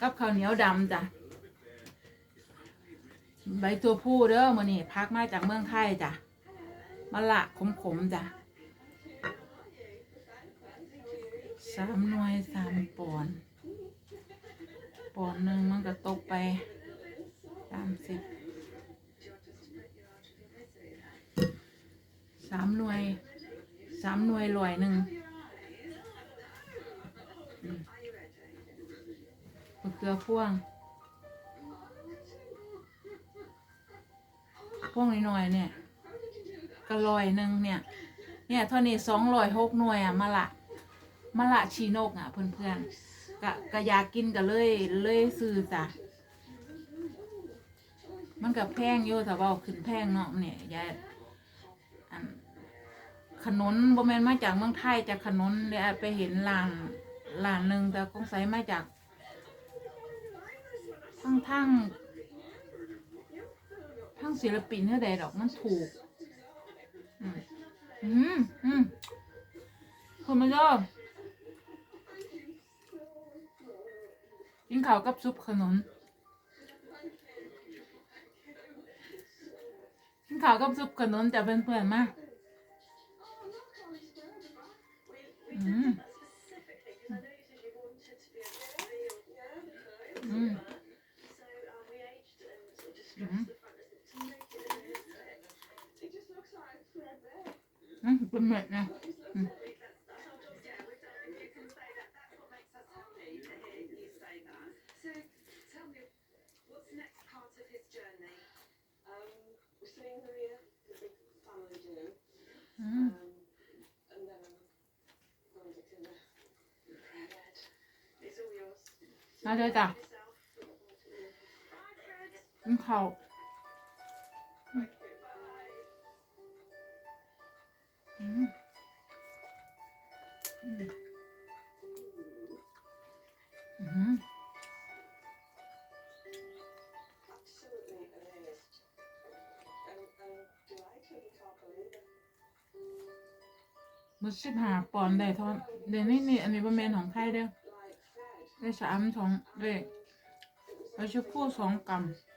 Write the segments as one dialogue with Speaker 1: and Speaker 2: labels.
Speaker 1: กับข้าวเหนียวดำจ้ะใบตัวผู้เด้อมื้อนี้พักมาจากเมืองไทยจ้ะมะละขมๆจ้ะสามหน่วยสามปอนด์ปอนด์หนึ่งมันก็ตกไปสามสิบสามหน่วยสามหน่วยลอยหนึ่งอืม มะเขือพ่วงพ่วกน้อยๆเนี่ยก็ลอยหนึ่งเนี่ย เนี่ยเท่านี้สองร้อยหกหน่วยอะมะละมะละชีนกอะเพื่อนๆกะกะอยากกินก็เลยเลยซื้อจ้ะมันกับแพงอยู่แต่ว่าขึ้นแพงเนาะเนี่ยยายอันขนนบ่แมนมาจากเมืองไทยจากขนนเดี๋ยวไปเห็นร้านร้านหนึ่งแต่คงใส่มาจาก ทั้งทั้งศิลปินเท่าใดดอกมันถูก อืมอืมอืมคุณมาเจ้ากินข้าวกับซุปขนุนกินข้าวกับซุปขนุนจะเป็นเพื่อนๆมา อืมเป็นเม็ดนะอื มันสิบหาปอนได้ทอนเดนี่นี่อันนี้เป็นเมนของไทยเด้อได้สามสองได้เราจะพูดสองกำ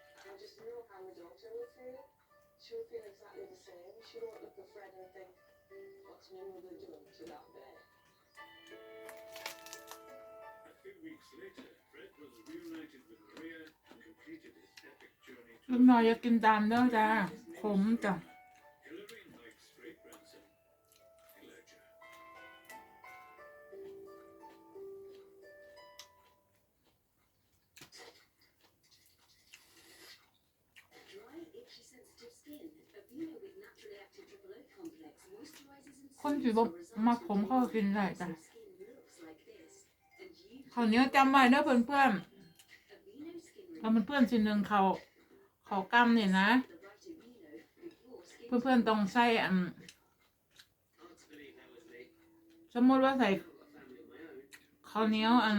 Speaker 1: ลูกน้อยอยากกินตามเด้อจ้าขมจ้ะ คนสิบ่มาขมเข้ากินได้จ้ะข้าวเหนียวจำไว้เด้อเพื่อนเพื่อนๆถ้ามันเพื่อนๆสิหนึ่งเขาเขากำเนี่ยนะ เพื่อนเพื่อนต้องใส่อันสมมติว่าใส่ข้าวเหนียวอัน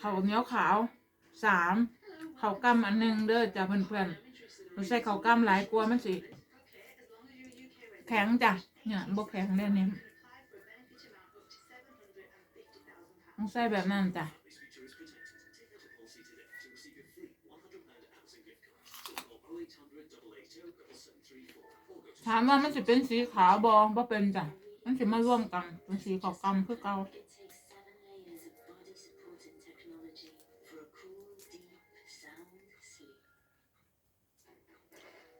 Speaker 1: ข้าวเหนียวขาวสามข้าวกำอันหนึ่งเด้อจ้ะเพื่อนเพื่อนใส่ข้าวกำหลายกลัวมันสิ แข็งจ้ะเนี่ยบกแข็งเด้อเนี่ยต้องใส่แบบนั้นจ้ะถามว่ามันจะเป็นสีขาวบอบ่เป็นจ้ะ มันจะมาร่วมกัน เป็นสีขาวกำคือเกา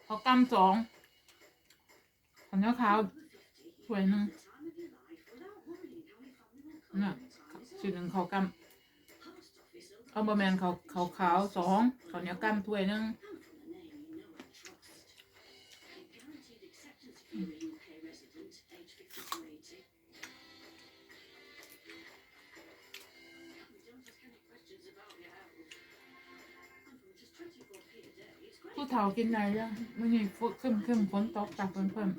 Speaker 1: ขาวกำสอง ข้าวเหนียวขาวถ้วยหนึ่งนี่ยสีหนึ่งขาวกำเอาบะแมนขาเขาวขาวสองข้าเนียกำถ้วยหนึ่ง เฒ่ากินไหนยังมันนี่ฝนขึ้มขึ้มฝนตกตากฝนเพิ่
Speaker 2: ม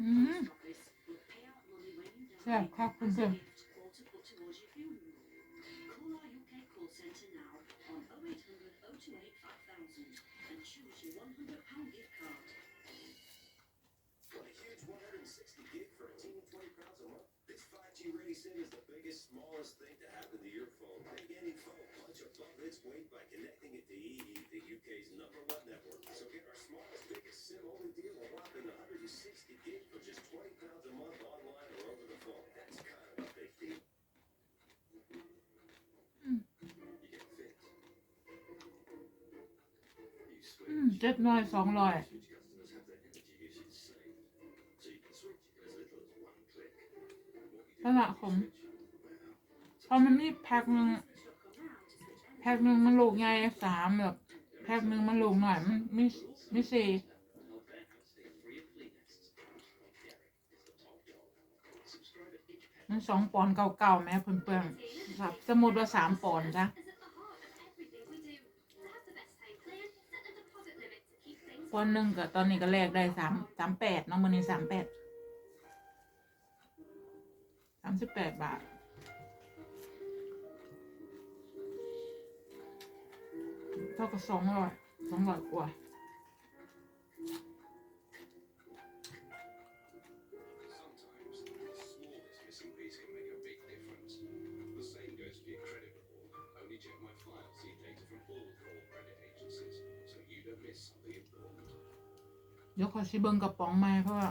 Speaker 2: อืม
Speaker 1: แซ่บครับคุณเพิ่
Speaker 2: ม to put towards your funeral. Call our UK call centre now on 0800 028 5000 and choose
Speaker 3: she really said is the biggest, smallest thing to happen to your phone. Make any phone punch above its weight by connecting it to EE, the UK's number one network. So get our smallest, biggest SIM-only deal a whopping 160 gig for just 20 pounds a month online or over the phone. That's kind of a big deal.
Speaker 1: Mm.
Speaker 3: You get fit. You switch.
Speaker 1: อืมเจ็ดร้อยสองร้อย
Speaker 3: Do
Speaker 1: สละผมพอมันมีแพ็คหนึ่งแพ็คหนึ่งมันลูกใหญ่สามแบบแพ็คหนึ่งมันลูกหน่อยมันไมีมีสี่มันสองปอนเก่าๆแม่เพื่อนๆครับสมมติว่าสามปอนจ้ะปอนหนึ่งก็ตอนนี้ก็แลกได้สามสามแปดเนาะมันนี้สามแปดามสิบแปดบาท เท่ากับสองร้อยสองร้อยกว่าเดี๋ยวขอชิเบิงกระป๋องไม้เพราะว่า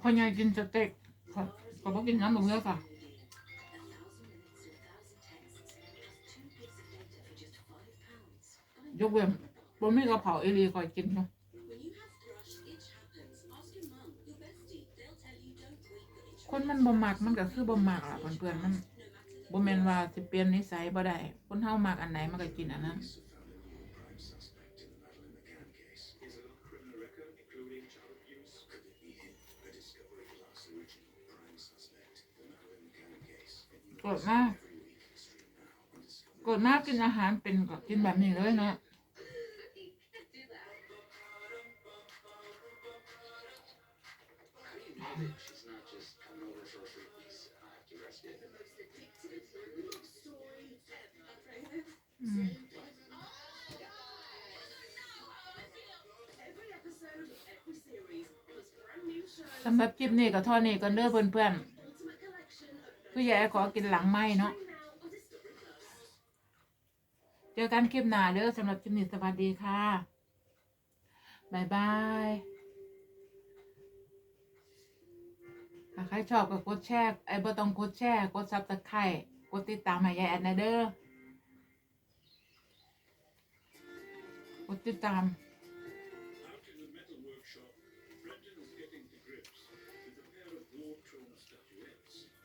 Speaker 1: พ่อใหญ่กินสเต็กขอะก็บ่กินน้ำหมูเยอะค่ะยกเว้นบ่มีกระเผาเอลีคอยกินเนาะคนมันบ่มักมันก็คือบ่มักล่ะเพื่อนๆมันบ่แม่นว่าสิเปลี่ยนนิสัยบ่ได้คนเฮามักอันไหนมันก็กินอันนั้น
Speaker 3: กดมา
Speaker 1: กกดมากกินอาหารเป็นก็กินแบบนี้เลยนะสำหรับคลิปนี้ก็เท่านี้กันเด้อเพื่อน
Speaker 2: ๆ collection of
Speaker 1: ๆผู้ใหญ่ขอกินหลังไม้เนาะเจอกันคลิปหน้าเด้อสำหรับคลิปนี้สวัสดีค่ะบายบายถ้าใครชอบก็กดแชร์ไอ้บ่ต้องกดแชร์กดซับสไครต์กดติดตามให้ยายแอดนะเด้อกดติดตาม